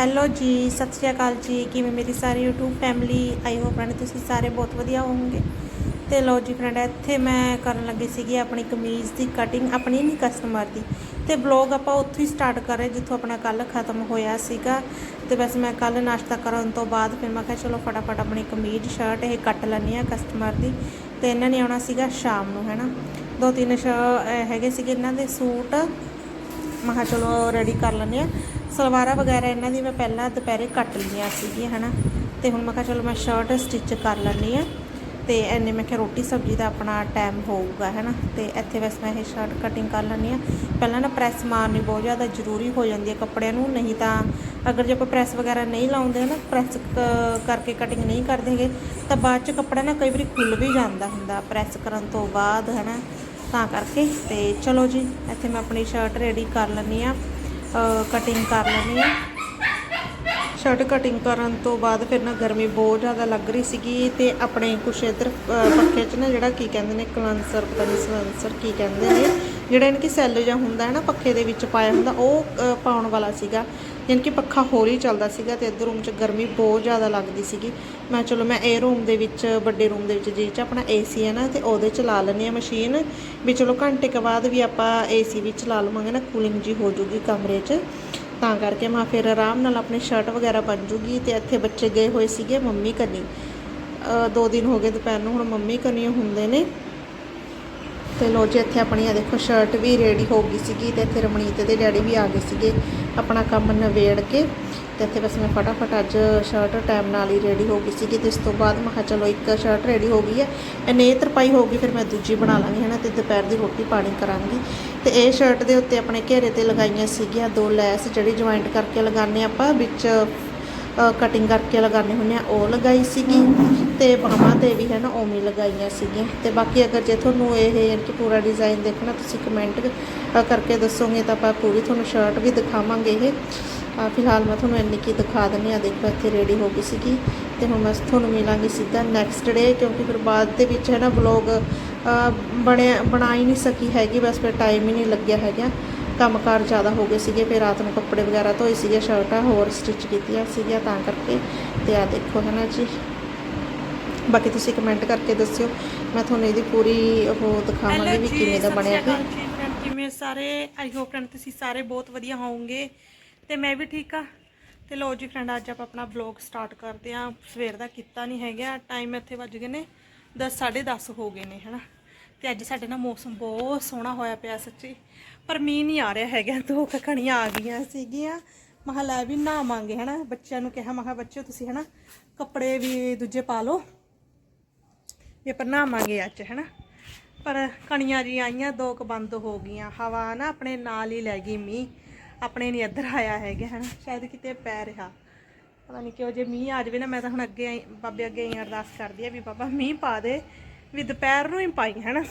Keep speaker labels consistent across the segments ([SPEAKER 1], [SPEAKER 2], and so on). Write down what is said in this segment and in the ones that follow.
[SPEAKER 1] Hello ਜੀ, ਸਤਿ ਸ਼੍ਰੀ ਅਕਾਲ ਜੀ। ਕਿਵੇਂ ਮੇਰੀ ਸਾਰੀ YouTube family I hope friend ਤੁਸੀਂ ਸਾਰੇ ਬਹੁਤ ਵਧੀਆ ਹੋਵੋਗੇ। ਤੇ ਲੋ ਜੀ ਫਰੈਂਡ ਇੱਥੇ ਮੈਂ ਕਰਨ ਲੱਗੀ ਸੀਗੀ ਆਪਣੀ ਕਮੀਜ਼ ਦੀ ਕਟਿੰਗ ਆਪਣੀ ਨਹੀਂ ਕਸਟਮਰ ਦੀ। ਤੇ ਬਲੌਗ ਆਪਾਂ ਉੱਥੋਂ ਹੀ ਸਟਾਰਟ ਕਰ ਰਹੇ, ਜਿੱਥੋਂ ਆਪਣਾ ਕੱਲ ਖਤਮ ਹੋਇਆ ਸੀਗਾ। ਤੇ ਬਸ ਮੈਂ ਕੱਲ ਨਾਸ਼ਤਾ ਕਰਨ ਤੋਂ ਬਾਅਦ ਫਿਰ ਮੈਂ ਕਿਹਾ ਚਲੋ ਫਟਾਫਟ ਆਪਣੀ ਕਮੀਜ਼ ਸ਼ਰਟ ਇਹ ਕੱਟ ਲੈਣੀ ਆ ਕਸਟਮਰ ਦੀ। ਤੇ ਇਹਨਾਂ ਨੇ ਆਉਣਾ ਸੀਗਾ ਸ਼ਾਮ ਨੂੰ, ਹੈਨਾ। ਦੋ ਤਿੰਨ ਸ਼ ਹੈਗੇ ਸੀਗੇ ਇਹਨਾਂ ਦੇ ਸੂਟ। ਮੈਂ ਕਿਹਾ ਚਲੋ ਰੈਡੀ ਕਰ ਲੈਂਦੇ ਆ ਸਲਵਾਰਾਂ ਵਗੈਰਾ ਇਹਨਾਂ ਦੀ ਮੈਂ ਪਹਿਲਾਂ ਦੁਪਹਿਰੇ ਕੱਟ ਲਈਆਂ ਸੀਗੀਆਂ, ਹਨਾ। ਤੇ ਹੁਣ ਮੈਂ ਕਿਹਾ ਚਲੋ ਮੈਂ ਸ਼ਰਟ ਸਟਿਚ ਕਰ ਲੈਂਦੀ ਆ ਤੇ ਐਨੇ ਮੈਂ ਕਿਹਾ ਰੋਟੀ ਸਬਜ਼ੀ ਦਾ ਆਪਣਾ ਟਾਈਮ ਹੋਊਗਾ, ਹਨਾ। ਤੇ ਇੱਥੇ ਬਸ ਮੈਂ ਇਹ ਸ਼ਰਟ ਕਟਿੰਗ ਕਰ ਲੈਂਦੀ ਆ ਪਹਿਲਾਂ ਨਾ ਪ੍ਰੈਸ ਮਾਰਨੀ ਬਹੁਤ ਜ਼ਿਆਦਾ ਜ਼ਰੂਰੀ ਹੋ ਜਾਂਦੀ ਹੈ ਕੱਪੜਿਆਂ ਨੂੰ, ਨਹੀਂ ਤਾਂ ਅਗਰ ਜੇ ਆਪਾਂ ਪ੍ਰੈਸ ਵਗੈਰਾ ਨਹੀਂ ਲਾਉਂਦੇ ਨਾ ਪ੍ਰੈਸ ਕਰਕੇ ਕਟਿੰਗ ਨਹੀਂ ਕਰਦੇ ਹੈਗੇ, ਤਾਂ ਬਾਅਦ ਚ ਕੱਪੜਾ ਨਾ ਕਈ ਵਾਰੀ ਖੁੱਲ ਵੀ ਜਾਂਦਾ ਹੁੰਦਾ ਪ੍ਰੈਸ ਕਰਨ ਤੋਂ ਬਾਅਦ, ਹਨਾ। ਤਾਂ ਕਰਕੇ, ਤੇ ਚਲੋ ਜੀ, ਇੱਥੇ ਮੈਂ ਆਪਣੀ ਸ਼ਰਟ ਰੈਡੀ ਕਰ ਲੈਂਦੀ ਆ ਕਟਿੰਗ ਕਰ ਲੈਂਦੀ ਆ ਸ਼ਰਟ ਕਟਿੰਗ ਕਰਨ ਤੋਂ ਬਾਅਦ ਫਿਰ ਨਾ ਗਰਮੀ ਬਹੁਤ ਜ਼ਿਆਦਾ ਲੱਗ ਰਹੀ ਸੀਗੀ ਤੇ ਆਪਣੇ ਕੁਛ ਇੱਧਰ ਪੱਖੇ 'ਚ ਨਾ ਜਿਹੜਾ ਕੀ ਕਹਿੰਦੇ ਨੇ ਕਲੰਸਰ ਪਤਾ ਨਹੀਂ ਸਲੈਂਸਰ ਕੀ ਕਹਿੰਦੇ ਨੇ, ਜਿਹੜਾ ਇਹਨਾਂ ਕੀ ਸੈੱਲ ਜਾਂ ਹੁੰਦਾ ਹੈ ਨਾ, ਪੱਖੇ ਦੇ ਵਿੱਚ ਪਾਇਆ ਹੁੰਦਾ, ਉਹ ਪਾਉਣ ਵਾਲਾ ਸੀਗਾ। ਯਾਨੀ ਕਿ ਪੱਖਾ ਹੋਰ ਹੀ ਚੱਲਦਾ ਸੀਗਾ ਤੇ ਇੱਧਰ ਰੂਮ 'ਚ ਗਰਮੀ ਬਹੁਤ ਜ਼ਿਆਦਾ ਲੱਗਦੀ ਸੀਗੀ। ਮੈਂ ਚਲੋ ਮੈਂ ਇਹ ਰੂਮ ਦੇ ਵਿੱਚ, ਵੱਡੇ ਰੂਮ ਦੇ ਵਿੱਚ ਜਿਹਦੇ 'ਚ ਆਪਣਾ ਏਸੀ ਹੈ ਨਾ, ਤੇ ਉਹਦੇ 'ਚ ਲਾ ਲੈਂਦੀ ਆ ਮਸ਼ੀਨ ਵੀ ਚਲੋ ਘੰਟੇ ਕੁ ਬਾਅਦ ਵੀ ਆਪਾਂ ਏਸੀ ਵਿੱਚ ਲਾ ਲਵਾਂਗੇ ਨਾ ਕੂਲਿੰਗ ਜੀ ਹੋ ਜੂਗੀ ਕਮਰੇ 'ਚ। ਤਾਂ ਕਰਕੇ ਮੈਂ ਫਿਰ ਆਰਾਮ ਨਾਲ ਆਪਣੀ ਸ਼ਰਟ ਵਗੈਰਾ ਬਣ ਜੂਗੀ ਤੇ ਇੱਥੇ ਬੱਚੇ ਗਏ ਹੋਏ ਸੀਗੇ ਮੰਮੀ ਕਨੀ। ਦੋ ਦਿਨ ਹੋ ਗਏ ਦੁਪਹਿਰ ਨੂੰ, ਹੁਣ ਮੰਮੀ ਕਨੀ ਹੁੰਦੇ ਨੇ। ਤੇ ਲੋ ਜੀ, ਇੱਥੇ ਆਪਣੀ ਆ ਦੇਖੋ ਸ਼ਰਟ ਵੀ ਰੈਡੀ ਹੋ ਗਈ ਸੀਗੀ ਤੇ ਇੱਥੇ ਰਮਣੀਤ ਦੇ ਡੈਡੀ ਵੀ ਆ ਗਏ ਸੀਗੇ। ਆਪਣਾ ਕੰਮ ਨਵੇੜ ਕੇ ਤੇ ਇੱਥੇ ਬਸ ਮੈਂ ਫਟਾਫਟ ਅੱਜ ਸ਼ਰਟ ਟਾਈਮ ਨਾਲ ਹੀ ਰੈਡੀ ਹੋ ਗਈ ਸੀਗੀ ਤੇ ਇਸ ਤੋਂ ਬਾਅਦ ਮੈਂ ਕਿਹਾ ਚਲੋ ਇੱਕ ਸ਼ਰਟ ਰੈਡੀ ਹੋ ਗਈ ਹੈ। ਇਹਨੇ ਤਰਪਾਈ ਹੋ ਗਈ, ਫਿਰ ਮੈਂ ਦੂਜੀ ਬਣਾ ਲਾਂਗੀ, ਹਨਾ, ਤੇ ਦੁਪਹਿਰ ਦੀ ਰੋਟੀ ਪਾਣੀ ਕਰਾਂਗੀ। ਤੇ ਇਹ ਸ਼ਰਟ ਦੇ ਉੱਤੇ ਆਪਣੇ ਘੇਰੇ ਤੇ ਲਗਾਈਆਂ ਸੀਗੀਆਂ, ਦੋ ਲੈਸ ਜਿਹੜੀ ਜੁਆਇੰਟ ਕਰਕੇ ਲਗਾਉਂਦੇ ਆਪਾਂ, ਵਿੱਚ ਕਟਿੰਗ ਕਰਕੇ ਲਗਾਉਂਦੇ ਹੁੰਦੇ ਆ। ਉਹ ਲਗਾਈ ਸੀਗੀ ਤੇ ਬਾਹਾਂ ਤੇ ਵੀ ਹੈ ਨਾ, ਉਵੇਂ ਹੀ ਲਗਾਈਆਂ ਸੀਗੀਆਂ। ਤੇ ਬਾਕੀ ਅਗਰ ਜੇ ਤੁਹਾਨੂੰ ਇਹ ਯਾਨੀ ਕਿ ਪੂਰਾ ਡਿਜ਼ਾਈਨ ਦੇਖਣਾ, ਤੁਸੀਂ ਕਮੈਂਟ ਕਰਕੇ ਦੱਸੋਗੇ ਤਾਂ ਆਪਾਂ ਪੂਰੀ ਤੁਹਾਨੂੰ ਸ਼ਰਟ ਵੀ ਦਿਖਾਵਾਂਗੇ ਇਹ। ਫਿਲਹਾਲ ਮੈਂ ਤੁਹਾਨੂੰ ਇੰਨੀ ਕੀ ਦਿਖਾ ਦਿੰਦੀ ਆ। ਦੇਖੋ, ਇੱਥੇ ਰੈਡੀ ਹੋ ਗਈ ਸੀਗੀ। ਤੇ ਹੁਣ ਮੈਂ ਤੁਹਾਨੂੰ ਮਿਲਾਂਗੀ ਸਿੱਧਾ ਨੈਕਸਟ ਡੇ ਕਿਉਂਕਿ ਫਿਰ ਬਾਅਦ ਦੇ ਵਿੱਚ ਹੈ ਨਾ ਵਲੌਗ ਬਣਿਆ, ਬਣਾ ਹੀ ਨਹੀਂ ਸਕੀ ਹੈਗੀ। ਬਸ ਫਿਰ ਟਾਈਮ ਹੀ ਨਹੀਂ ਲੱਗਿਆ ਹੈਗਾ। ਕੰਮਕਾਰ ਜ਼ਿਆਦਾ ਹੋ ਗਏ ਸੀਗੇ, ਫਿਰ ਰਾਤ ਨੂੰ ਕੱਪੜੇ ਵਗੈਰਾ ਧੋਏ ਸੀਗੇ, ਸ਼ਰਟਾਂ ਹੋਰ ਸਟਿਚ ਕੀਤੀਆਂ ਸੀਗੀਆਂ ਤਾਂ ਕਰਕੇ ਤੇ ਆ ਦੇਖੋ ਹੈ ਨਾ ਜੀ। ਬਾਕੀ ਤੁਸੀਂ ਕਮੈਂਟ ਕਰਕੇ ਦੱਸਿਓ। ਮੈਂ ਤੁਹਾਨੂੰ ਇਹਦੀ ਪੂਰੀ ਉਹ ਦਿਖਾਵਾਂਗੀ ਵੀ ਕਿਵੇਂ ਦਾ ਬਣਿਆ ਹੈ
[SPEAKER 2] ਕਿਵੇਂ ਸਾਰੇ ਆਈ ਹੋਪ ਫਰੈਂਡ ਤੁਸੀਂ ਸਾਰੇ ਬਹੁਤ ਵਧੀਆ ਹੋਵੋਗੇ। ਤੇ ਮੈਂ ਵੀ ਠੀਕ ਆ। ਤੇ ਲੋ ਜੀ ਫਰੈਂਡ ਅੱਜ ਆਪਾਂ ਆਪਣਾ ਵਲੌਗ ਸਟਾਰਟ ਕਰਦੇ ਆ। ਸਵੇਰ ਦਾ ਕੀਤਾ ਨਹੀਂ ਹੈਗਾ ਟਾਈਮ ਇੱਥੇ ਵੱਜ ਗਏ ਨੇ 10 10:30 ਹੋ ਗਏ ਨੇ, ਹਨਾ। ਤੇ ਅੱਜ ਸਾਡੇ ਨਾਲ ਮੌਸਮ ਬਹੁਤ ਸੋਹਣਾ ਹੋਇਆ ਪਿਆ ਸੱਚੀ। ਪਰ ਮੀਂਹ ਨਹੀਂ ਆ ਰਿਹਾ ਹੈਗਾ, ਦੋ ਕੁ ਕਣੀਆਂ ਆ ਗਈਆਂ ਸੀਗੀਆਂ। ਮਹਾ ਲੈ ਵੀ ਨਹਾਵਾਂਗੇ, ਹਨਾ। ਬੱਚਿਆਂ ਨੂੰ ਕਿਹਾ ਮਹਾ ਬੱਚਿਓ ਤੁਸੀਂ, ਹਨਾ, ਕੱਪੜੇ ਵੀ ਦੂਜੇ ਪਾ ਲਓ। ਵੀ ਆਪਾਂ ਨਹਾਵਾਂਗੇ ਅੱਜ, ਹਨਾ। ਪਰ ਕਣੀਆਂ ਜੀ ਆਈਆਂ, ਦੋ ਕੁ ਬੰਦ ਹੋ ਗਈਆਂ। ਹਵਾ ਨਾ ਆਪਣੇ ਨਾਲ ਹੀ ਲੈ ਗਈ ਮੀਂਹ। ਆਪਣੇ ਨਹੀਂ ਇੱਧਰ ਆਇਆ ਹੈਗਾ, ਹਨਾ। ਸ਼ਾਇਦ ਕਿਤੇ ਪੈ ਰਿਹਾ। ਪਤਾ ਨਹੀਂ ਕਿਉਂ ਜੇ ਮੀਂਹ ਆ ਜਾਵੇ ਨਾ, ਮੈਂ ਤਾਂ ਹੁਣ ਅੱਗੇ ਬਾਬੇ ਅੱਗੇ ਆਈ ਅਰਦਾਸ ਕਰਦੀ ਆ ਵੀ ਬਾਬਾ ਮੀਂਹ ਪਾ ਦੇ। ਵੀ ਦੁਪਹਿਰ ਨੂੰ ਹੀ ਪਾਈ, ਹਨਾ।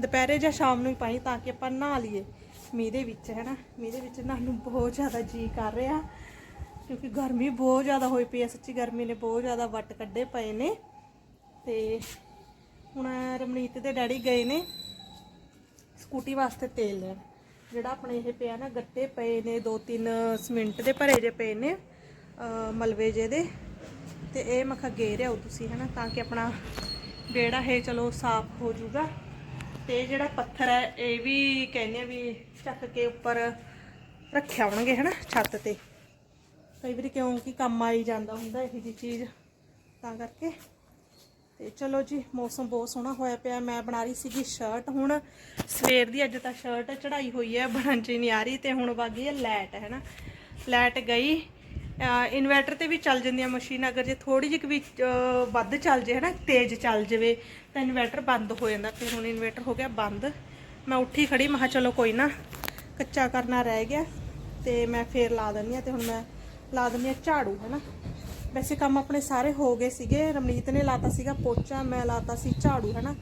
[SPEAKER 2] ਦੁਪਹਿਰੇ ਜਾਂ ਸ਼ਾਮ ਨੂੰ ਹੀ ਪਾਈ ਤਾਂ ਕਿ ਆਪਾਂ ਨਹਾ ਲਈਏ। ਮੀਂਹ ਦੇ ਵਿੱਚ ਹੈ ਨਾ ਮੀਂਹ ਦੇ ਵਿੱਚ ਨਹਾਉਣ ਨੂੰ ਬਹੁਤ ਜ਼ਿਆਦਾ ਜੀ ਕਰ ਰਿਹਾ। ਕਿਉਂਕਿ ਗਰਮੀ ਬਹੁਤ ਜ਼ਿਆਦਾ ਹੋਈ ਪਈ ਹੈ, ਸੱਚੀ ਗਰਮੀ ਨੇ ਬਹੁਤ ਜ਼ਿਆਦਾ ਵੱਟ ਕੱਢੇ ਪਏ ਨੇ। ਤੇ ਹੁਣ ਰਮਨੀਤ ਦੇ ਡੈਡੀ ਗਏ ਨੇ ਸਕੂਟੀ ਵਾਸਤੇ ਤੇਲ ਲੈਣ। ਜਿਹੜਾ ਆਪਣੇ ਇਹ ਪਿਆ ਨਾ, ਗੱਟੇ ਪਏ ਨੇ, ਦੋ ਤਿੰਨ ਸਿਮੈਂਟ ਦੇ ਭਰੇ ਜੇ ਪਏ ਨੇ ਮਲਵੇ ਜੇ ਦੇ। ਤੇ ਇਹ ਮਖਾ ਗੇ ਰਿਆਓ ਤੁਸੀਂ, ਹਨਾ? ਤਾਂ ਕਿ ਆਪਣਾ ਬੇੜਾ ਹੈ ਚਲੋ ਸਾਫ਼ ਹੋ ਜਾਊਗਾ। ਤੇ ਜਿਹੜਾ ਪੱਥਰ ਹੈ, ਇਹ ਵੀ ਕਹਿੰਦੇ ਆ ਵੀ ਚੱਕ ਕੇ ਉੱਪਰ ਰੱਖਿਆ ਹੋਣਗੇ, ਹਨਾ, ਛੱਤ ਤੇ। ਕਈ ਵਾਰੀ ਕਿਉਂਕਿ ਕੰਮ ਆਈ ਜਾਂਦਾ ਹੁੰਦਾ, ਇਹੋ ਜਿਹੀ ਚੀਜ਼, ਤਾਂ ਕਰਕੇ। ਤੇ ਚਲੋ ਜੀ, ਮੌਸਮ ਬਹੁਤ ਸੋਹਣਾ ਹੋਇਆ ਪਿਆ। ਮੈਂ ਬਣਾ ਰਹੀ ਸੀਗੀ ਸ਼ਰਟ ਹੁਣ ਸਵੇਰ ਦੀ ਅੱਜ ਤਾਂ ਸ਼ਰਟ ਚੜਾਈ ਹੋਈ ਹੈ, ਬਣਨ ਚ ਹੀ ਨਹੀਂ ਆ ਰਹੀ ਤੇ ਹੁਣ ਵਗ ਗਈ ਹੈ ਲੈਟ ਹੈ ਨਾ ਲੈਟ ਗਈ। ਇਨਵਰਟਰ ਤੇ ਵੀ ਚੱਲ ਜਾਂਦੀਆਂ ਮਸ਼ੀਨ, ਅਗਰ ਜੇ ਥੋੜੀ ਜਿਹੀ ਵੀ ਵੱਧ ਚੱਲ ਜੇ ਹੈ ਨਾ ਤੇਜ਼ ਚੱਲ ਜਾਵੇ, ਤਾਂ ਇਨਵਰਟਰ ਬੰਦ ਹੋ ਜਾਂਦਾ। ਫਿਰ ਹੁਣ ਇਨਵਰਟਰ ਹੋ ਗਿਆ ਬੰਦ। ਮੈਂ ਉੱਠੀ ਖੜੀ, ਮੈਂ ਚਲੋ ਕੋਈ ਨਾ, ਕੱਚਾ ਕਰਨਾ ਰਹਿ ਗਿਆ, ਤੇ ਮੈਂ ਫੇਰ ਲਾ ਦਿੰਦੀ ਆ ਤੇ ਹੁਣ ਮੈਂ ਲਾ ਦਿੰਦੀ ਆ ਝਾੜੂ ਹੈ ਨਾ ਵੈਸੇ ਕੰਮ ਆਪਣੇ ਸਾਰੇ ਹੋ ਗਏ ਸੀਗੇ, ਰਮਨੀਤ ਨੇ ਲਾਤਾ ਸੀਗਾ ਪੋਚਾ, ਮੈਂ ਲਾਤਾ ਸੀ ਝਾੜੂ, ਹੈਨਾ।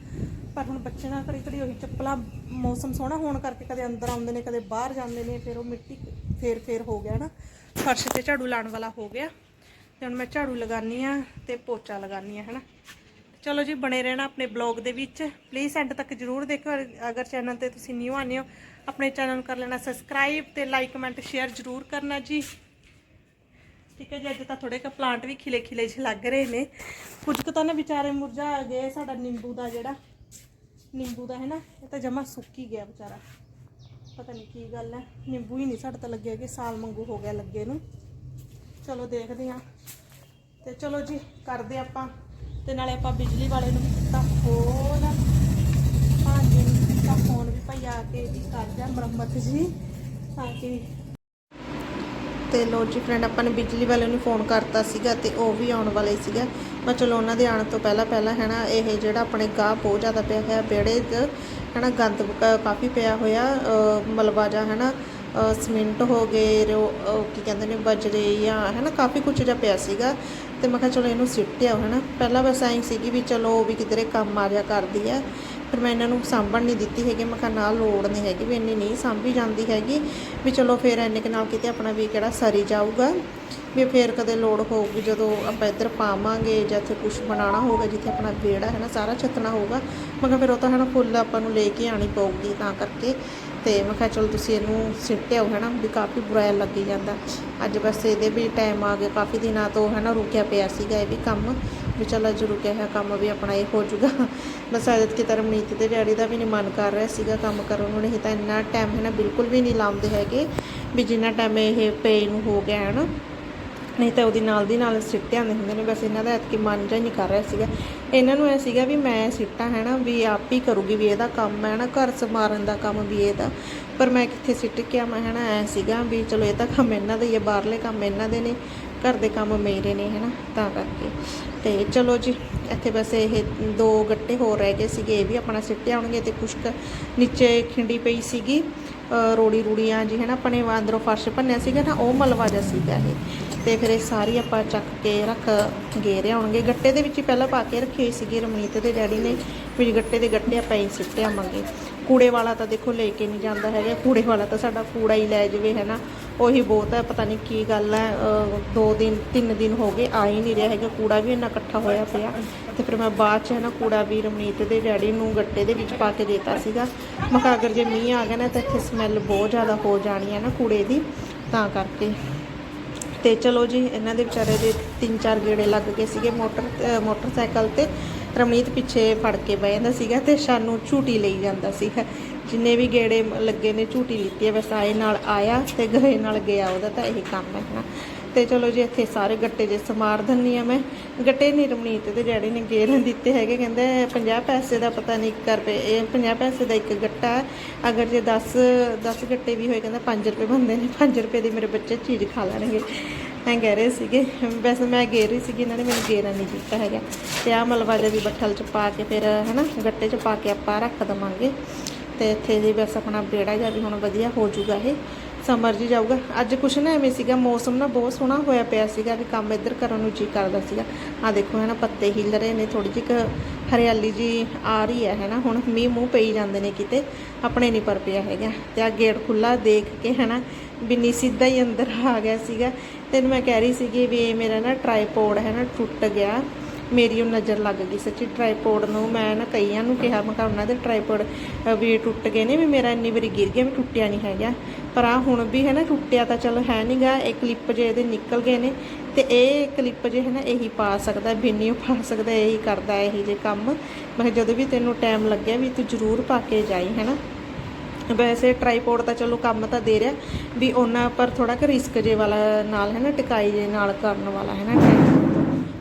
[SPEAKER 2] ਪਰ ਹੁਣ ਬੱਚੇ ਨਾਲ ਘੜੀ ਘੜੀ ਉਹੀ ਚੱਪਲਾਂ, ਮੌਸਮ ਸੋਹਣਾ ਹੋਣ ਕਰਕੇ ਕਦੇ ਅੰਦਰ ਆਉਂਦੇ ਨੇ, ਕਦੇ ਬਾਹਰ ਜਾਂਦੇ ਨੇ, ਫਿਰ ਉਹ ਮਿੱਟੀ ਫੇਰ ਫੇਰ ਹੋ ਗਿਆ ਨਾ ਫਰਸ਼ ਤੇ ਝਾੜੂ ਲਾਉਣ ਵਾਲਾ ਹੋ ਗਿਆ। ਤੇ ਹੁਣ ਮੈਂ ਝਾੜੂ ਲਗਾਨੀ ਆ ਤੇ ਪੋਚਾ ਲਗਾਨੀ ਆ ਹੈਨਾ। ਚਲੋ ਜੀ, ਬਣੇ ਰਹਿਣਾ ਆਪਣੇ ਬਲੌਗ ਦੇ ਵਿੱਚ। ਪਲੀਜ਼ ਐਂਡ ਤੱਕ ਜਰੂਰ ਦੇਖੋ ਅਗਰ ਚੈਨਲ ਤੇ ਤੁਸੀਂ ਨਿਊ ਆਨੇ ਹੋ, ਆਪਣੇ ਚੈਨਲ ਨੂੰ ਕਰ ਲੈਣਾ ਸਬਸਕ੍ਰਾਈਬ ਤੇ ਲਾਈਕ ਕਮੈਂਟ ਸ਼ੇਅਰ ਜਰੂਰ ਕਰਨਾ ਜੀ। ਠੀਕ ਹੈ ਜੀ, ਅੱਜ ਤਾਂ ਥੋੜੇ ਕ ਪਲਾਂਟ ਵੀ ਖਿਲੇ ਖਿਲੇ ਜਿਹੇ ਲੱਗ ਰਹੇ ਨੇ। ਕੁਝ ਕੁ ਤਾਂ ਨਾ ਵਿਚਾਰੇ ਮੁਰਝਾ ਗਏ, ਸਾਡਾ ਨਿੰਬੂ ਦਾ ਜਿਹੜਾ, ਨਿੰਬੂ ਦਾ, ਹੈ ਨਾ, ਇਹ ਤਾਂ ਜਮਾ ਸੁੱਕੀ ਗਿਆ ਵਿਚਾਰਾ। ਪਤਾ ਨਹੀਂ ਕੀ ਗੱਲ ਹੈ। ਨਿੰਬੂ ਹੀ ਨਹੀਂ ਸਾਡੇ ਤਾਂ ਲੱਗਿਆ ਕਿ ਸਾਲ ਮੰਗੂ ਹੋ ਗਿਆ ਲੱਗੇ ਨੂੰ। ਚਲੋ ਦੇਖਦੇ ਹਾਂ। ਤੇ ਚਲੋ ਜੀ, ਕਰਦੇ ਆਪਾਂ। ਤੇ ਨਾਲੇ ਆਪਾਂ ਬਿਜਲੀ ਵਾਲੇ ਨੂੰ ਵੀ ਕੀਤਾ ਫੋਨ ਭਾਂਜੇ ਨੂੰ ਕੀਤਾ ਫੋਨ ਵੀ ਭਾਈ ਆ ਕੇ ਵੀ ਕਰ ਜਾ ਮੁਰੰਮਤ ਜੀ, ਤਾਂ ਕਿ
[SPEAKER 1] ਤੇ ਲੋ ਜੀ ਫਰੈਂਡ ਆਪਾਂ ਨੇ ਬਿਜਲੀ ਵਾਲੇ ਨੂੰ ਫੋਨ ਕਰਤਾ ਸੀਗਾ ਤੇ ਉਹ ਵੀ ਆਉਣ ਵਾਲੇ ਸੀਗਾ। ਮੈਂ ਚਲੋ ਉਹਨਾਂ ਦੇ ਆਉਣ ਤੋਂ ਪਹਿਲਾਂ ਪਹਿਲਾਂ ਹੈ ਨਾ, ਇਹ ਜਿਹੜਾ ਆਪਣੇ ਗਾਹ ਬਹੁਤ ਜ਼ਿਆਦਾ ਪਿਆ ਹੋਇਆ ਵਿਹੜੇ 'ਚ ਹੈ ਨਾ ਗੰਦ ਕ- ਕਾਫੀ ਪਿਆ ਹੋਇਆ ਮਲਬਾ ਜਾਂ ਹੈ ਨਾ ਅ, ਹੋ ਗਏ ਕੀ ਕਹਿੰਦੇ ਨੇ ਬਜਰੇ ਜਾਂ ਹੈ ਨਾ ਕਾਫੀ ਕੁਝ ਜਿਹਾ ਪਿਆ ਸੀਗਾ। ਤੇ ਮੈਂ ਕਿਹਾ ਚਲੋ ਇਹਨੂੰ ਸਿੱਟਿਆ ਹੈ ਨਾ ਪਹਿਲਾਂ ਬਸ ਐਂ ਸੀਗੀ ਵੀ ਚਲੋ ਉਹ ਵੀ ਕਿਧਰੇ ਕੰਮ ਆ ਜਾ ਕਰਦੀ ਆ। ਫਿਰ ਮੈਂ ਇਹਨਾਂ ਨੂੰ ਸਾਂਭਣ ਨਹੀਂ ਦਿੱਤੀ ਹੈਗੀ, ਮੈਂ ਕਿਹਾ ਨਾ ਲੋੜ ਨਹੀਂ ਹੈਗੀ ਵੀ ਇੰਨੀ ਨਹੀਂ ਸਾਂਭੀ ਜਾਂਦੀ ਹੈਗੀ, ਵੀ ਚਲੋ ਫਿਰ ਇੰਨੇ ਕੁ ਨਾਲ ਕਿਤੇ ਆਪਣਾ ਵੀ ਕਿਹੜਾ ਸਰੀ ਜਾਊਗਾ, ਵੀ ਫਿਰ ਕਦੇ ਲੋੜ ਹੋਊਗੀ ਜਦੋਂ ਆਪਾਂ ਇੱਧਰ ਪਾਵਾਂਗੇ ਜਾਂ ਇੱਥੇ ਕੁਝ ਬਣਾਉਣਾ ਹੋਊਗਾ, ਜਿੱਥੇ ਆਪਣਾ ਵਿਹੜਾ ਹੈ ਨਾ, ਸਾਰਾ ਛੱਤਣਾ ਹੋਊਗਾ, ਮੈਂ ਕਿਹਾ ਫਿਰ ਉਹ ਤਾਂ ਹੈ ਨਾ ਫੁੱਲ ਆਪਾਂ ਨੂੰ ਲੈ ਕੇ ਆਣੀ ਪਊਗੀ ਤਾਂ ਕਰਕੇ, ਤੇ ਮੈਂ ਕਿਹਾ ਚਲੋ ਤੁਸੀਂ ਇਹਨੂੰ ਸਿੱਟਿਓ ਹੈ ਨਾ, ਵੀ ਕਾਫੀ ਬੁਰਾ ਲੱਗੀ ਜਾਂਦਾ। ਅੱਜ ਬਸ ਇਹਦੇ ਵੀ ਟਾਈਮ ਆ ਗਿਆ ਕਾਫੀ ਦਿਨਾਂ ਤੋਂ ਹੈ ਨਾ ਰੁਕਿਆ ਪਿਆ ਸੀਗਾ ਇਹ ਵੀ ਕੰਮ। ਵੀ ਚੱਲ ਅੱਜ ਰੁਕਿਆ ਹੈ ਕੰਮ ਵੀ ਆਪਣਾ ਇਹ ਹੋ ਜਾਊਗਾ। ਬਸ ਆਦਤ ਕੀ ਤਰ੍ਹਾਂ ਮਨੀਤ ਦੇ ਡੈਡੀ ਦਾ ਵੀ ਨਹੀਂ ਮਨ ਕਰ ਰਿਹਾ ਸੀਗਾ ਕੰਮ ਕਰਨ ਨੂੰ ਨਹੀਂ ਤਾਂ ਇੰਨਾ ਟਾਈਮ ਹੈ ਨਾ ਬਿਲਕੁਲ ਵੀ ਨਹੀਂ ਲਾਉਂਦੇ ਹੈਗੇ ਵੀ ਜਿੰਨਾ ਟਾਈਮ ਇਹ ਪੇ ਨੂੰ ਹੋ ਗਿਆ ਹੈ ਨਾ। ਨਹੀਂ ਤਾਂ ਉਹਦੀ ਨਾਲ ਦੀ ਨਾਲ ਸਿੱਟੇ ਆਉਂਦੇ ਹੁੰਦੇ ਨੇ, ਬਸ ਇਹਨਾਂ ਦਾ ਐਤਕੀ ਮਨ ਜਿਹਾ ਨਹੀਂ ਕਰ ਰਿਹਾ ਸੀਗਾ। ਇਹਨਾਂ ਨੂੰ ਇਹ ਸੀਗਾ ਵੀ ਮੈਂ ਸਿੱਟਾ ਹੈ ਨਾ ਵੀ ਆਪ ਹੀ ਕਰੂਗੀ ਵੀ ਇਹਦਾ ਕੰਮ ਹੈ ਨਾ ਘਰ ਸਮਾਰਨ ਦਾ ਕੰਮ ਵੀ ਇਹਦਾ। ਪਰ ਮੈਂ ਕਿੱਥੇ ਸਿੱਟ ਕੇ ਆਵਾਂ, ਹੈ ਨਾ ਐ ਸੀਗਾ ਵੀ ਚਲੋ ਇਹ ਤਾਂ ਕੰਮ ਇਹਨਾਂ ਦਾ ਹੀ ਹੈ, ਬਾਹਰਲੇ ਕੰਮ ਇਹਨਾਂ ਦੇ ਨੇ। ਘਰ ਦੇ ਕੰਮ ਮੇਰੇ ਨੇ ਹੈ ਨਾ ਤਾਂ ਕਰਕੇ। ਤੇ ਚਲੋ ਜੀ ਇੱਥੇ ਬਸ ਇਹ ਦੋ ਗੱਟੇ ਹੋਰ ਰਹਿ ਗਏ ਸੀਗੇ ਇਹ ਵੀ ਆਪਣਾ ਸਿੱਟੇ ਆਉਣਗੇ ਤੇ ਕੁਛ ਨੀਚੇ ਖਿੰਡੀ ਪਈ ਸੀਗੀ ਅ, ਰੋੜੀ ਰੂੜੀਆਂ ਜੀ ਹੈ ਨਾ ਆਪਣੇ ਅੰਦਰੋਂ ਫਰਸ਼ ਭੰਨਿਆ ਸੀਗਾ ਨਾ ਉਹ ਮਲਵਾ ਜਿਹਾ ਸੀਗਾ ਇਹ। ਤੇ ਫਿਰ ਇਹ ਸਾਰੀ ਆਪਾਂ ਚੱਕ ਕੇ ਰੱਖ ਗੇਰੇ ਆਉਣਗੇ। ਗੱਟੇ ਦੇ ਵਿੱਚ ਹੀ ਪਹਿਲਾਂ ਪਾ ਕੇ ਰੱਖੀ ਹੋਈ ਸੀਗੀ ਰਮਨੀਤ ਦੇ ਡੈਡੀ ਨੇ ਵੀ ਗੱਟੇ ਦੇ ਗੱਟੇ ਆਪਾਂ ਹੀ ਸਿੱਟੇ ਆਵਾਂਗੇ। ਕੂੜੇ ਵਾਲਾ ਤਾਂ ਦੇਖੋ ਲੈ ਕੇ ਨਹੀਂ ਜਾਂਦਾ ਹੈਗਾ ਕੂੜੇ ਵਾਲਾ ਤਾਂ ਸਾਡਾ ਕੂੜਾ ਹੀ ਲੈ ਜਾਵੇ ਹੈ ਨਾ ਉਹੀ ਬਹੁਤ ਹੈ, ਪਤਾ ਨਹੀਂ ਕੀ ਗੱਲ ਹੈ ਦੋ ਦਿਨ, ਤਿੰਨ ਦਿਨ ਹੋ ਗਏ, ਆ ਹੀ ਨਹੀਂ ਰਿਹਾ ਹੈਗਾ, ਕੂੜਾ ਵੀ ਇੰਨਾ ਇਕੱਠਾ ਹੋਇਆ ਪਿਆ। ਤੇ ਫਿਰ ਮੈਂ ਬਾਅਦ ਚ ਹੈ ਨਾ, ਕੂੜਾ ਵੀ ਰਮਨੀਤ ਦੇ ਡੈਡੀ ਨੂੰ ਗੱਟੇ ਦੇ ਵਿੱਚ ਪਾ ਕੇ ਦੇਤਾ ਸੀਗਾ। ਮੈਂ ਕਿਹਾ ਅਗਰ ਜੇ ਮੀਂਹ ਆ ਗਿਆ ਨਾ, ਤਾਂ ਇੱਥੇ ਸਮੈਲ ਬਹੁਤ ਜ਼ਿਆਦਾ ਹੋ ਜਾਣੀ ਹੈ ਨਾ ਕੂੜੇ ਦੀ, ਤਾਂ ਕਰਕੇ। ਤੇ ਚਲੋ ਜੀ, ਇਹਨਾਂ ਦੇ ਵਿਚਾਰੇ ਦੇ ਤਿੰਨ ਚਾਰ ਗੇੜੇ ਲੱਗ ਗਏ ਸੀਗੇ ਮੋਟਰ ਮੋਟਰਸਾਈਕਲ ਤੇ। ਰਮਨੀਤ ਪਿੱਛੇ ਫੜ ਕੇ ਬਹਿ ਜਾਂਦਾ ਸੀਗਾ ਤੇ ਸਾਨੂੰ ਝੂਟੀ ਲਈ ਜਾਂਦਾ ਸੀਗਾ। ਜਿੰਨੇ ਵੀ ਗੇੜੇ ਲੱਗੇ ਨੇ ਝੂਟੀ ਲਿੱਤੀ ਹੈ ਬਸ ਆਏ ਨਾਲ ਆਇਆ ਤੇ ਗਏ ਨਾਲ ਗਿਆ ਉਹਦਾ ਤਾਂ ਇਹ ਕੰਮ ਹੈ ਨਾ ਤੇ ਚਲੋ ਜੀ ਇੱਥੇ ਸਾਰੇ ਗੱਟੇ ਜੇ ਸਮਾਰ ਦਿੰਨੀ ਆ ਮੈਂ। ਗੱਟੇ ਨਹੀਂ ਰਮਨੀਤ ਤੇ ਡੈਡੀ ਨੇ ਗੇਰ ਦਿੱਤੇ ਹੈਗੇ, ਕਹਿੰਦੇ 50 ਪੈਸੇ ਦਾ ਪਤਾ ਨਹੀਂ 1 ਰੁਪਏ, ਇਹ 50 ਪੈਸੇ ਦਾ ਇੱਕ ਗੱਟਾ ਅਗਰ ਜੇ 10 10 ਗੱਟੇ ਵੀ ਹੋਏ, ਕਹਿੰਦਾ 5 ਰੁਪਏ ਬਣਦੇ ਨੇ 5 ਰੁਪਏ ਦੀ ਮੇਰੇ ਬੱਚੇ ਚੀਜ਼ ਖਾ ਲੈਣਗੇ। ਐਂ ਕਹਿ ਰਹੇ ਸੀਗੇ, ਵੈਸੇ ਮੈਂ ਗੇ ਰਹੀ ਸੀਗੀ, ਇਹਨਾਂ ਨੇ ਮੈਨੂੰ ਗੇਰਾ ਨਹੀਂ ਦਿੱਤਾ ਹੈਗਾ। ਤੇ ਆਹ ਮਲਵਾ ਜਿਹਾ ਵੀ ਬੱਠਲ ਚ ਪਾ ਕੇ ਫਿਰ, ਹਨਾ, ਗੱਟੇ ਚ ਪਾ ਕੇ ਆਪਾਂ ਰੱਖ ਦਵਾਂਗੇ। ਤੇ ਇੱਥੇ ਜੀ ਬਸ ਆਪਣਾ ਬੇੜਾ ਜਿਹਾ ਵੀ ਹੁਣ ਵਧੀਆ ਹੋ ਜਾਊਗਾ ਇਹ। ਸਮਰ ਜੀ ਜਾਊਗਾ। ਅੱਜ ਕੁਛ ਨਾ ਐਵੇਂ ਸੀਗਾ, ਮੌਸਮ ਨਾ ਬਹੁਤ ਸੋਹਣਾ ਹੋਇਆ ਪਿਆ ਸੀਗਾ ਵੀ ਕੰਮ ਇੱਧਰ ਕਰਨ ਨੂੰ ਜੀ ਕਰਦਾ ਸੀਗਾ। ਆ ਦੇਖੋ ਹੈ ਨਾ ਪੱਤੇ ਹਿੱਲ ਰਹੇ ਨੇ ਥੋੜੀ ਜਿਹੀ ਕੁ ਹਰਿਆਲੀ ਜੀ ਆ ਰਹੀ ਹੈ ਹੈ ਨਾ ਹੁਣ ਮੀਂਹ ਮੂੰਹ ਪਈ ਜਾਂਦੇ ਨੇ ਕਿਤੇ, ਆਪਣੇ ਨਹੀਂ ਪਰ ਪਿਆ ਹੈਗਾ। ਤੇ ਆ ਗੇਟ ਖੁੱਲਾ ਦੇਖ ਕੇ ਹੈ ਨਾ ਬਿੰਨੀ ਸਿੱਧਾ ਹੀ ਅੰਦਰ ਆ ਗਿਆ ਸੀਗਾ। ਤੈਨੂੰ ਮੈਂ ਕਹਿ ਰਹੀ ਸੀਗੀ ਵੀ ਇਹ ਮੇਰਾ ਨਾ ਟ੍ਰਾਈਪੋਡ ਹੈ ਨਾ ਟੁੱਟ ਗਿਆ। ਮੇਰੀ ਉਹ ਨਜ਼ਰ ਲੱਗ ਗਈ ਸੱਚੀ ਟ੍ਰਾਈਪੋਡ ਨੂੰ। ਮੈਂ ਨਾ ਕਈਆਂ ਨੂੰ ਕਿਹਾ, ਮੈਂ ਕਿਹਾ ਉਹਨਾਂ ਦੇ ਟ੍ਰਾਈਪੋਡ ਵੀ ਟੁੱਟ ਗਏ ਨੇ, ਵੀ ਮੇਰਾ ਇੰਨੀ ਵਾਰੀ ਗਿਰ ਗਿਆ ਵੀ ਟੁੱਟਿਆ ਨਹੀਂ ਹੈਗਾ। ਪਰ ਆ ਹੁਣ ਵੀ ਹੈ ਨਾ ਟੁੱਟਿਆ ਤਾਂ ਚਲੋ ਹੈ ਨਹੀਂਗਾ ਇਹ ਕਲਿੱਪ ਜੇ ਇਹਦੇ ਨਿਕਲ ਗਏ ਨੇ ਤੇ ਇਹ ਕਲਿੱਪ ਜੇ ਹੈ ਨਾ ਇਹੀ ਪਾ ਸਕਦਾ, ਬਿੰਨੀ ਉਹ ਪਾ ਸਕਦਾ, ਇਹੀ ਕਰਦਾ, ਇਹੀ ਜੇ ਕੰਮ। ਮੈਂ ਕਿਹਾ ਜਦੋਂ ਵੀ ਤੈਨੂੰ ਟਾਈਮ ਲੱਗਿਆ ਵੀ ਤੂੰ ਜ਼ਰੂਰ ਪਾ ਕੇ ਜਾਈ, ਹੈ ਨਾ। ਵੈਸੇ ਟ੍ਰਾਈਪੋਡ ਤਾਂ ਚਲੋ ਕੰਮ ਤਾਂ ਦੇ ਰਿਹਾ, ਵੀ ਉਹਨਾਂ ਪਰ ਥੋੜਾ ਕਿ ਰਿਸਕ ਜੇ ਵਾਲਾ ਨਾਲ ਹੈ ਨਾ, ਟਿਕਾਈ ਜੇ ਨਾਲ ਕਰਨ ਵਾਲਾ ਹੈ ਨਾ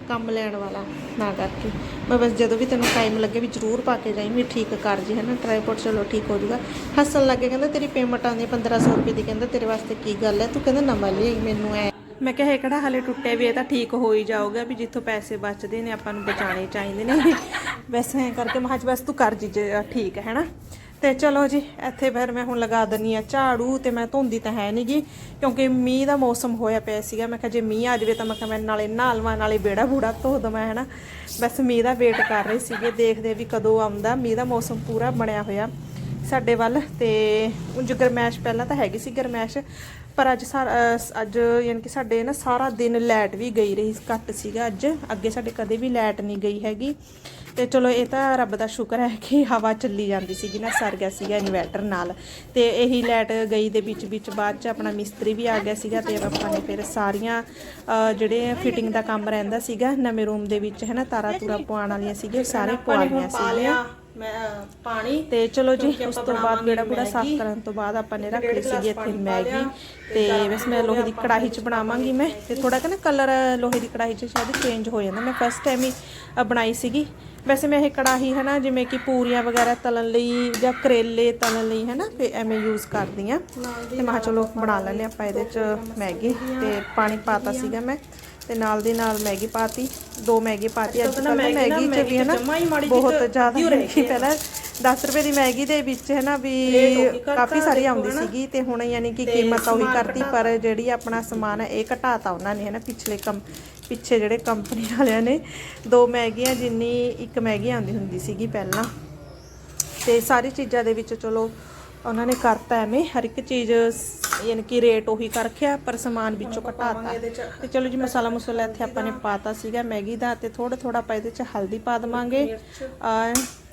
[SPEAKER 1] ਕੰਮ ਲੈਣ ਵਾਲਾ ਨਾ ਕਰਕੇ। ਮੈਂ ਬਸ ਜਦੋਂ ਵੀ ਤੈਨੂੰ ਟਾਈਮ ਲੱਗੇ ਵੀ ਜ਼ਰੂਰ ਪਾ ਕੇ ਜਾਈ, ਵੀ ਠੀਕ ਕਰ ਜੀ ਹੈ ਨਾ ਟ੍ਰਾਈਪੋਡ ਚਲੋ ਠੀਕ ਹੋ ਜੂਗਾ ਹੱਸਣ ਲੱਗੇ ਕਹਿੰਦਾ ਤੇਰੀ ਪੇਮੈਂਟ ਆਉਂਦੀ ਹੈ 1500 ਰੁਪਏ ਦੀ, ਕਹਿੰਦਾ ਤੇਰੇ ਵਾਸਤੇ ਕੀ ਗੱਲ ਹੈ? ਤੂੰ ਕਹਿੰਦਾ ਨਵਾਂ ਲਈ ਮੈਨੂੰ ਐ। ਮੈਂ ਕਿਹਾ ਇਹ ਕਿਹੜਾ ਹਲੇ ਟੁੱਟੇ ਵੀ ਇਹ ਤਾਂ ਠੀਕ ਹੋ ਹੀ ਜਾਊਗਾ, ਵੀ ਜਿੱਥੋਂ ਪੈਸੇ ਬਚਦੇ ਨੇ ਆਪਾਂ ਨੂੰ ਬਚਾਣੇ ਚਾਹੀਦੇ ਨੇ। ਵੈਸੇ ਐਂ ਕਰਕੇ ਮਹਾਜ ਬਸ ਤੂੰ ਕਰ ਜੀ, ਜੇ ਠੀਕ ਹੈ ਨਾ? ਤੇ ਚਲੋ ਜੀ, ਇੱਥੇ ਫਿਰ ਮੈਂ ਹੁਣ ਲਗਾ ਦਨੀ ਆ ਝਾੜੂ ਤੇ ਮੈਂ ਧੋਂਦੀ ਤਾਂ ਹੈ ਨਹੀਂਗੀ ਕਿਉਂਕਿ ਮੀਂਹ ਦਾ ਮੌਸਮ ਹੋਇਆ ਪਿਆ ਸੀਗਾ। ਮੈਂ ਕਿਹਾ ਜੇ ਮੀਂਹ ਆ ਜਾਵੇ ਤਾਂ ਮੈਂ ਕਿਹਾ ਮੈਂ ਨਾਲੇ ਨਹਾ ਲਵਾਂ, ਨਾਲੇ ਬੇੜਾ ਬੂੜਾ ਧੋ ਦਵਾਂ ਹੈ ਨਾ ਬਸ ਮੀਂਹ ਦਾ ਵੇਟ ਕਰ ਰਹੇ ਸੀਗੇ, ਦੇਖਦੇ ਵੀ ਕਦੋਂ ਆਉਂਦਾ। ਮੀਂਹ ਦਾ ਮੌਸਮ ਪੂਰਾ ਬਣਿਆ ਹੋਇਆ ਸਾਡੇ ਵੱਲ ਤੇ ਉਂਝ ਗਰਮੈਸ਼ ਪਹਿਲਾਂ ਤਾਂ ਹੈਗੀ ਸੀ ਗਰਮੈਸ਼ ਪਰ ਅੱਜ ਸਾਰਾ ਅੱਜ ਯਾਨੀ ਕਿ ਸਾਡੇ ਨਾ ਸਾਰਾ ਦਿਨ ਲਾਈਟ ਵੀ ਗਈ ਰਹੀ ਘੱਟ ਸੀਗਾ ਅੱਜ। ਅੱਗੇ ਸਾਡੇ ਕਦੇ ਵੀ ਲਾਈਟ ਨਹੀਂ ਗਈ ਹੈਗੀ। ਤੇ ਚਲੋ ਇਹ ਤਾਂ ਰੱਬ ਦਾ ਸ਼ੁਕਰ ਹੈ ਕਿ ਹਵਾ ਚੱਲੀ ਜਾਂਦੀ ਸੀਗੀ ਨਾ ਸਰ ਗਿਆ ਸੀਗਾ ਇਨਵਰਟਰ ਨਾਲ। ਤੇ ਇਹੀ ਲਾਈਟ ਗਈ ਦੇ ਵਿੱਚ ਵਿੱਚ ਬਾਅਦ ਚ ਆਪਣਾ ਮਿਸਤਰੀ ਵੀ ਆ ਗਿਆ ਸੀਗਾ ਤੇ ਆਪਾਂ ਨੇ ਫਿਰ ਸਾਰੀਆਂ ਜਿਹੜੇ ਫਿਟਿੰਗ ਦਾ ਕੰਮ ਰਹਿੰਦਾ ਸੀਗਾ ਨਵੇਂ ਰੂਮ ਦੇ ਵਿੱਚ ਹੈ ਨਾ ਤਾਰਾ ਤੂਰਾ ਪਵਾਉਣ ਵਾਲੀਆਂ ਸੀਗੀਆਂ ਸਾਰੇ ਪਵਾ ਲਈਆਂ ਸੀਗੀਆਂ।
[SPEAKER 2] ਮੈਂ ਪਾਣੀ
[SPEAKER 1] ਤੇ ਚਲੋ ਜੀ ਉਸ ਤੋਂ ਬਾਅਦ ਜਿਹੜਾ ਪੂਰਾ ਸਾਫ਼ ਕਰਨ ਤੋਂ ਬਾਅਦ ਆਪਾਂ ਨੇ ਰੱਖ ਲਈ ਸੀਗੀ ਇੱਥੇ ਮੈਗੀ। ਤੇ ਵੈਸੇ ਮੈਂ ਲੋਹੇ ਦੀ ਕੜਾਹੀ 'ਚ ਬਣਾਵਾਂਗੀ ਮੈਂ ਤੇ ਥੋੜਾ ਕਿ ਨਾ ਕਲਰ ਲੋਹੇ ਦੀ ਕੜਾਹੀ 'ਚ ਸ਼ਾਇਦ ਚੇਂਜ ਹੋ ਜਾਂਦਾ। ਮੈਂ ਫਸਟ ਟਾਈਮ ਹੀ ਬਣਾਈ ਸੀਗੀ। ਵੈਸੇ ਮੈਂ ਇਹ ਕੜਾਹੀ ਹੈ ਨਾ ਜਿਵੇਂ ਕਿ ਪੂਰੀਆਂ ਵਗੈਰਾ ਤਲਣ ਲਈ ਜਾਂ ਕਰੇਲੇ ਤਲਣ ਲਈ ਹੈ ਨਾ ਫੇ ਐਵੇਂ ਯੂਜ਼ ਕਰਦੀ ਆ। ਤੇ ਮੈਂ ਚਲੋ ਬਣਾ ਲੈਂਦੇ ਆਪਾਂ ਇਹਦੇ 'ਚ ਮੈਗੀ। ਤੇ ਪਾਣੀ ਪਾਤਾ ਸੀਗਾ ਮੈਂ। ਤੇ ਨਾਲ ਦੀ ਨਾਲ ਮੈਗੀ ਪਾਤੀ ਦੋ ਮੈਗੀ ਪਾਤੀ। ਅੱਜ ਕੱਲ੍ਹ ਮੈਗੀ 'ਚ ਵੀ ਹੈ ਨਾ ਬਹੁਤ ਜ਼ਿਆਦਾ ਮੈਗੀ ਪਹਿਲਾਂ 10 ਰੁਪਏ ਦੀ ਮੈਗੀ ਦੇ ਵਿੱਚ ਹੈ ਨਾ ਵੀ ਕਾਫੀ ਸਾਰੀ ਆਉਂਦੀ ਸੀਗੀ ਤੇ ਹੁਣ ਯਾਨੀ ਕਿ ਕੀਮਤ ਉਹੀ ਕਰਤੀ ਪਰ ਜਿਹੜੀ ਆਪਣਾ ਸਮਾਨ ਹੈ ਇਹ ਘਟਾਤਾ ਉਹਨਾਂ ਨੇ ਹੈ ਨਾ ਪਿਛਲੇ ਕੰਮ ਪਿੱਛੇ ਜਿਹੜੇ ਕੰਪਨੀ ਵਾਲਿਆਂ ਨੇ। ਦੋ ਮੈਗੀਆਂ ਜਿੰਨੀ ਇੱਕ ਮੈਗੀ ਆਉਂਦੀ ਹੁੰਦੀ ਸੀਗੀ ਪਹਿਲਾਂ। ਤੇ ਸਾਰੀ ਚੀਜ਼ਾਂ ਦੇ ਵਿੱਚ ਚਲੋ ਉਹਨਾਂ ਨੇ ਕਰਤਾ ਐਵੇਂ ਹਰ ਇੱਕ ਚੀਜ਼ ਯਾਨੀ ਕਿ ਰੇਟ ਉਹੀ ਕਰ ਰੱਖਿਆ ਪਰ ਸਮਾਨ ਵਿੱਚੋਂ ਘਟਾਤਾ ਤੇ। ਚਲੋ ਜੀ ਮਸਾਲਾ ਮਸੂਲਾ ਇੱਥੇ ਆਪਾਂ ਨੇ ਪਾਤਾ ਸੀਗਾ ਮੈਗੀ ਦਾ ਤੇ ਥੋੜਾ ਥੋੜਾ ਆਪਾਂ ਇਹਦੇ ਚ ਹਲਦੀ ਪਾ ਦਵਾਂਗੇ।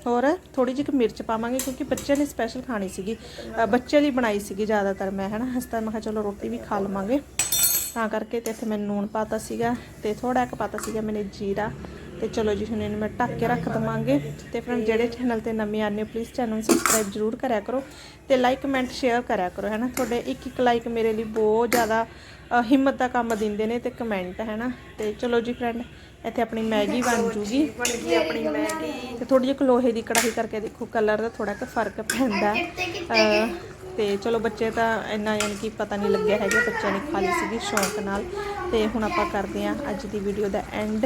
[SPEAKER 1] ਹੋਰ ਥੋੜੀ ਜਿਹੀ ਮਿਰਚ ਪਾਵਾਂਗੇ ਕਿਉਂਕਿ ਬੱਚਿਆਂ ਨੇ ਸਪੈਸ਼ਲ ਖਾਣੀ ਸੀਗੀ। ਅ, ਬੱਚੇ ਲਈ ਬਣਾਈ ਸੀਗੀ ਜ਼ਿਆਦਾਤਰ ਮੈਂ ਹਨਾ। ਹਸਤਾ ਮੈਂ ਕਿਹਾ ਚਲੋ ਰੋਟੀ ਵੀ ਖਾ ਲਵਾਂਗੇ। ਤਾਂ ਕਰਕੇ ਤੇ ਇੱਥੇ ਮੈਂ ਨੂਣ ਪਾਤਾ ਸੀਗਾ ਤੇ ਥੋੜਾ ਕੁ ਪਾਤਾ ਸੀਗਾ ਮੈਨੇ ਜੀਰਾ। ਤੇ ਚਲੋ ਜੀ ਹੁਣ ਇਹਨੂੰ ਮੈਂ ਢੱਕ ਕੇ ਰੱਖ ਦਵਾਂਗੇ। ਤੇ ਫਿਰ ਜਿਹੜੇ ਚੈਨਲ ਤੇ ਨਵੇਂ ਆਨੇ ਪਲੀਜ਼ ਚੈਨਲ ਨੂੰ ਸਬਸਕ੍ਰਾਈਬ ਜ਼ਰੂਰ ਕਰਿਆ ਕਰੋ ਤੇ ਲਾਈਕ ਕਮੈਂਟ ਸ਼ੇਅਰ ਕਰਿਆ ਕਰੋ ਹੈ ਨਾ ਤੁਹਾਡੇ ਇੱਕ ਇੱਕ ਲਾਈਕ ਮੇਰੇ ਲਈ ਬਹੁਤ ਜ਼ਿਆਦਾ ਹਿੰਮਤ ਦਾ ਕੰਮ ਦਿੰਦੇ ਨੇ ਤੇ ਕਮੈਂਟ ਹੈ ਨਾ ਤੇ ਚਲੋ ਜੀ ਫਰੈਂਡ ਇੱਥੇ ਆਪਣੀ ਮੈਗੀ ਬਣ ਜੂਗੀ।
[SPEAKER 2] ਬਣ ਗਈ ਆਪਣੀ ਮੈਗੀ।
[SPEAKER 1] ਤੇ ਥੋੜੀ ਜਿਹੀ ਲੋਹੇ ਦੀ ਕੜਾਹੀ ਕਰਕੇ ਦੇਖੋ ਕਲਰ ਦਾ ਥੋੜਾ ਕੁ ਫ਼ਰਕ ਪੈਂਦਾ। ਤੇ ਚਲੋ ਬੱਚੇ ਤਾਂ ਇੰਨਾ ਯਾਨੀ ਕਿ ਪਤਾ ਨਹੀਂ ਲੱਗਿਆ ਹੈਗਾ, ਬੱਚਿਆਂ ਨੇ ਖਾ ਲਈ ਸੀਗੀ ਸ਼ੌਂਕ ਨਾਲ। ਤੇ ਹੁਣ ਆਪਾਂ ਕਰਦੇ ਹਾਂ ਅੱਜ ਦੀ ਵੀਡੀਓ ਦਾ ਐਂਡ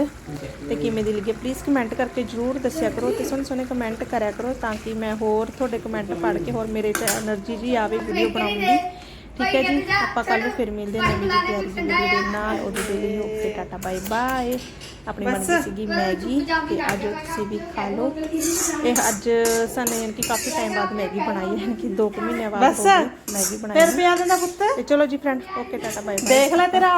[SPEAKER 1] ਤੇ ਕਿਵੇਂ ਦੀ ਲੱਗੀ ਪਲੀਜ਼ ਕਮੈਂਟ ਕਰਕੇ ਜਰੂਰ ਦੱਸਿਆ ਕਰੋ ਤੇ ਸੋਹਣੇ ਸੋਹਣੇ ਕਮੈਂਟ ਕਰਿਆ ਕਰੋ ਤਾਂ ਕਿ ਮੈਂ ਹੋਰ ਤੁਹਾਡੇ ਕਮੈਂਟ ਪੜ੍ਹ ਕੇ ਹੋਰ ਮੇਰੇ ਤੇ એનર્ਜੀ ਜੀ ਆਵੇ ਵੀਡੀਓ ਬਣਾਉਣ ਦੀ। ਠੀਕ ਹੈ ਜੀ ਆਪਾਂ ਕੱਲ ਨੂੰ ਫਿਰ ਮਿਲਦੇ ਹਾਂ ਨਵੀਂ ਜਿਹੀ ਵੀਡੀਓ ਦੇ ਨਾਲ ਉਹਦੇ ਦੇ ਲਈ ਓਕੇ ਟਾਟਾ ਬਾਏ ਬਾਏ। ਆਪਣੀ ਬਣਦੀ ਸੀਗੀ ਮੈਗੀ ਤੇ ਅੱਜ ਤੁਸੀਂ ਵੀ ਖਾ ਲਓ। ਇਹ ਅੱਜ ਸਾਨੂੰ ਯਾਨੀ ਕਿ ਕਾਫੀ ਟਾਈਮ ਬਾਅਦ ਮੈਗੀ ਬਣਾਈ ਹੈ ਕਿ 2 ਮਹੀਨਿਆਂ ਬਾਅਦ ਹੋ ਮੈਗੀ ਬਣਾਈ
[SPEAKER 2] ਫਿਰ ਪਿਆ ਦਿੰਦਾ ਪੁੱਤ?
[SPEAKER 1] ਤੇ ਚਲੋ ਜੀ friend okay tata bye bye
[SPEAKER 2] ਦੇਖ ਲੈ ਤੇਰਾ